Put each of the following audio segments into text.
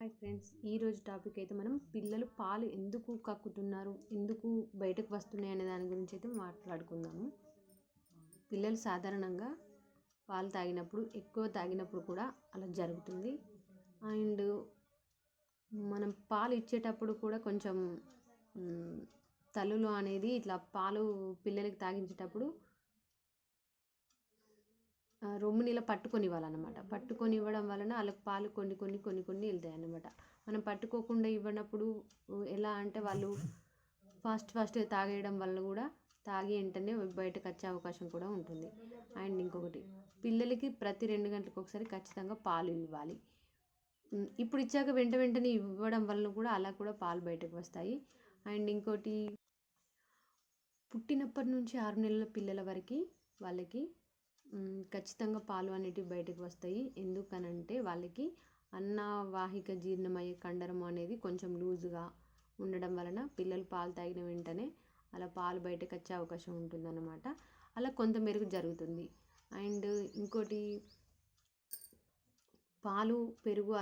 Hi friends ఈరోజు topic అయితే మనం పిల్లలు పాలు ఎందుకు కక్కుతున్నారు ఎందుకు బయటకు వస్తున్నాయి అనే దాని గురించి అయితే మాట్లాడుకుందాము. పిల్లలు సాధారణంగా పాలు తాగినప్పుడు ఎక్కువ తాగినప్పుడు కూడా అలా జరుగుతుంది. అండ్ మనం పాలు ఇచ్చేటప్పుడు కూడా కొంచెం తల్లులు అనేది ఇట్లా పాలు పిల్లలకి తాగించేటప్పుడు రొమ్ము నీళ్ళ పట్టుకొని ఇవ్వాలన్నమాట పట్టుకొని ఇవ్వడం వలన వాళ్ళకి పాలు కొన్ని కొన్ని కొన్ని కొన్ని వెళ్తాయి అన్నమాట మనం పట్టుకోకుండా ఇవ్వనప్పుడు ఎలా అంటే వాళ్ళు ఫాస్ట్ ఫాస్ట్ తాగేయడం వల్ల కూడా తాగి వెంటనే బయటకు వచ్చే అవకాశం కూడా ఉంటుంది. అండ్ ఇంకొకటి పిల్లలకి ప్రతి రెండు గంటలకు ఒకసారి ఖచ్చితంగా పాలు ఇవ్వాలి. ఇప్పుడు ఇచ్చాక వెంట వెంటనే ఇవ్వడం వల్ల కూడా అలా కూడా పాలు బయటకు వస్తాయి. అండ్ ఇంకోటి పుట్టినప్పటి నుంచి ఆరు నెలల పిల్లల వరకు వాళ్ళకి ఖచ్చితంగా పాలు అనేటివి బయటకు వస్తాయి. ఎందుకనంటే వాళ్ళకి అన్నవాహిక జీర్ణమయ్యే కండరం అనేది కొంచెం లూజుగా ఉండడం వలన పిల్లలు పాలు తాగిన వెంటనే అలా పాలు బయటకు వచ్చే అవకాశం ఉంటుందన్నమాట. అలా కొంత మెరుగు జరుగుతుంది. అండ్ ఇంకోటి పాలు పెరుగు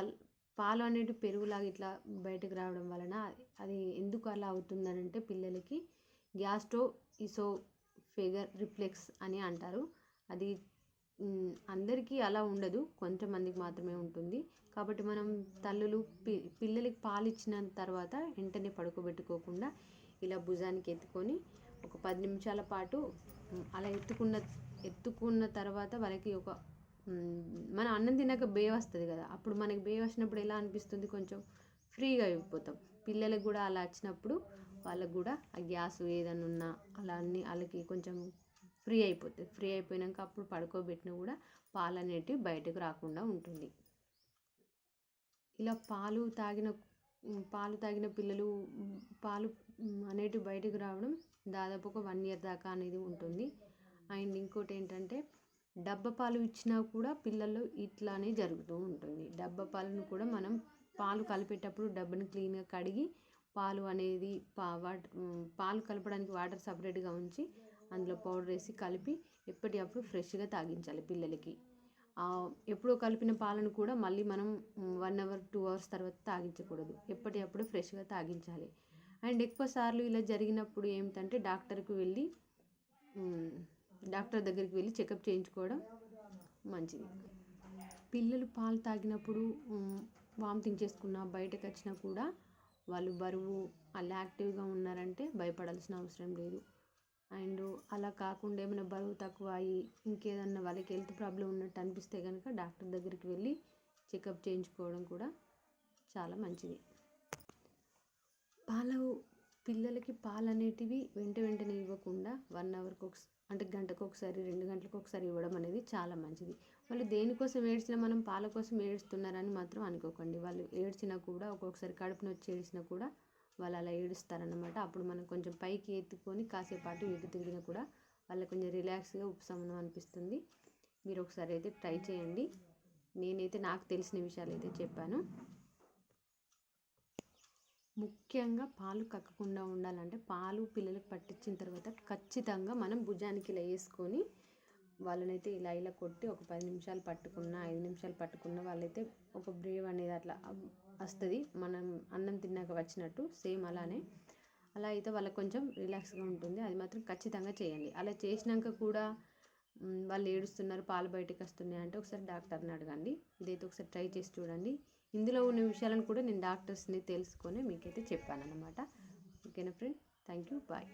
పాలు అనేవి పెరుగులాగా ఇట్లా బయటకు రావడం వలన అది ఎందుకు అలా అవుతుందనంటే పిల్లలకి గ్యాస్ట్రో ఇసో ఫిగర్ రిఫ్లెక్స్ అని అంటారు. అది అందరికీ అలా ఉండదు. కొంతమందికి మాత్రమే ఉంటుంది. కాబట్టి మనం తల్లులు పి పిల్లలకి పాలిచ్చిన తర్వాత వెంటనే పడుకోబెట్టుకోకుండా ఇలా భుజానికి ఎత్తుకొని ఒక పది నిమిషాల పాటు అలా ఎత్తుకున్న ఎత్తుకున్న తర్వాత వాళ్ళకి ఒక మన అన్నం తిన్నాక బే వస్తుంది కదా. అప్పుడు మనకి బే వచ్చినప్పుడు ఎలా అనిపిస్తుంది? కొంచెం ఫ్రీగా అయిపోతాం. పిల్లలకు కూడా అలా వచ్చినప్పుడు వాళ్ళకు కూడా ఆ గ్యాస్ ఏదైనా ఉన్నా అలా అన్నీ వాళ్ళకి కొంచెం ఫ్రీ అయిపోతుంది ఫ్రీ అయిపోయినాక అప్పుడు పడుకోబెట్టినా కూడా పాలు అనేటివి బయటకు రాకుండా ఉంటుంది. ఇలా పాలు తాగిన పాలు తాగిన పిల్లలు పాలు అనేటివి బయటకు రావడం దాదాపు ఒక వన్ ఇయర్ దాకా అనేది ఉంటుంది. అండ్ ఇంకోటి ఏంటంటే డబ్బా పాలు ఇచ్చినా కూడా పిల్లలు ఇట్లానే జరుగుతూ ఉంటుంది. డబ్బా పాలను కూడా మనం పాలు కలిపేటప్పుడు డబ్బను క్లీన్గా కడిగి పాలు అనేది పా వాటర్ పాలు కలపడానికి వాటర్ సపరేట్గా ఉంచి అందులో పౌడర్ వేసి కలిపి ఎప్పటికప్పుడు ఫ్రెష్గా తాగించాలి పిల్లలకి. ఎప్పుడో కలిపిన పాలను కూడా మళ్ళీ మనం వన్ అవర్ టూ అవర్స్ తర్వాత తాగించకూడదు. ఎప్పటికప్పుడు ఫ్రెష్గా తాగించాలి. అండ్ ఎక్కువ సార్లు ఇలా జరిగినప్పుడు ఏమిటంటే డాక్టర్కి వెళ్ళి డాక్టర్ దగ్గరికి వెళ్ళి చెకప్ చేయించుకోవడం మంచిది. పిల్లలు పాలు తాగినప్పుడు వామిటింగ్ చేసుకున్న బయటకు వచ్చినా కూడా వాళ్ళు బరువు అలా యాక్టివ్గా ఉన్నారంటే భయపడాల్సిన అవసరం లేదు. అండ్ అలా కాకుండా ఏమైనా బరువు తక్కువ అయ్యి ఇంకేదన్నా వాళ్ళకి హెల్త్ ప్రాబ్లం ఉన్నట్టు అనిపిస్తే కనుక డాక్టర్ దగ్గరికి వెళ్ళి చెకప్ చేయించుకోవడం కూడా చాలా మంచిది. పాలు పిల్లలకి పాలు అనేటివి వెంట వెంటనే ఇవ్వకుండా వన్ అవర్కి ఒక అంటే గంటకు ఒకసారి రెండు గంటలకు ఒకసారి ఇవ్వడం అనేది చాలా మంచిది. వాళ్ళు దేనికోసం ఏడ్చినా మనం పాల కోసం ఏడుస్తున్నారని మాత్రం అనుకోకండి. వాళ్ళు ఏడ్చినా కూడా ఒక్కొక్కసారి కడుపు నొచ్చి ఏడ్చినా కూడా వాళ్ళు అలా ఏడుస్తారనమాట అప్పుడు మనం కొంచెం పైకి ఎత్తుకొని కాసేపాటు ఎటు తిరిగినా కూడా వాళ్ళకి కొంచెం రిలాక్స్గా ఉపశమనం అనిపిస్తుంది. మీరు ఒకసారి అయితే ట్రై చేయండి. నేనైతే నాకు తెలిసిన విషయాలు అయితే చెప్పాను. ముఖ్యంగా పాలు కక్కకుండా ఉండాలంటే పాలు పిల్లలకు పట్టించిన తర్వాత ఖచ్చితంగా మనం భుజానికి ఇలా వేసుకొని వాళ్ళనైతే ఇలా ఇలా కొట్టి ఒక పది నిమిషాలు పట్టుకున్న ఐదు నిమిషాలు పట్టుకున్న వాళ్ళైతే ఒక బ్రేవ్ అనేది అట్లా వస్తుంది. మనం అన్నం తిన్నాక వచ్చినట్టు సేమ్ అలానే. అలా అయితే వాళ్ళకి కొంచెం రిలాక్స్గా ఉంటుంది. అది మాత్రం ఖచ్చితంగా చేయండి. అలా చేసినాక కూడా వాళ్ళు ఏడుస్తున్నారు పాలు బయటకు వస్తున్నాయి అంటే ఒకసారి డాక్టర్ని అడగండి. ఇదైతే ఒకసారి ట్రై చేసి చూడండి. ఇందులో ఉన్న విషయాలను కూడా నేను డాక్టర్స్ని తెలుసుకొని మీకైతే చెప్పాను అనమాట ఓకేనా ఫ్రెండ్? Thank you bye.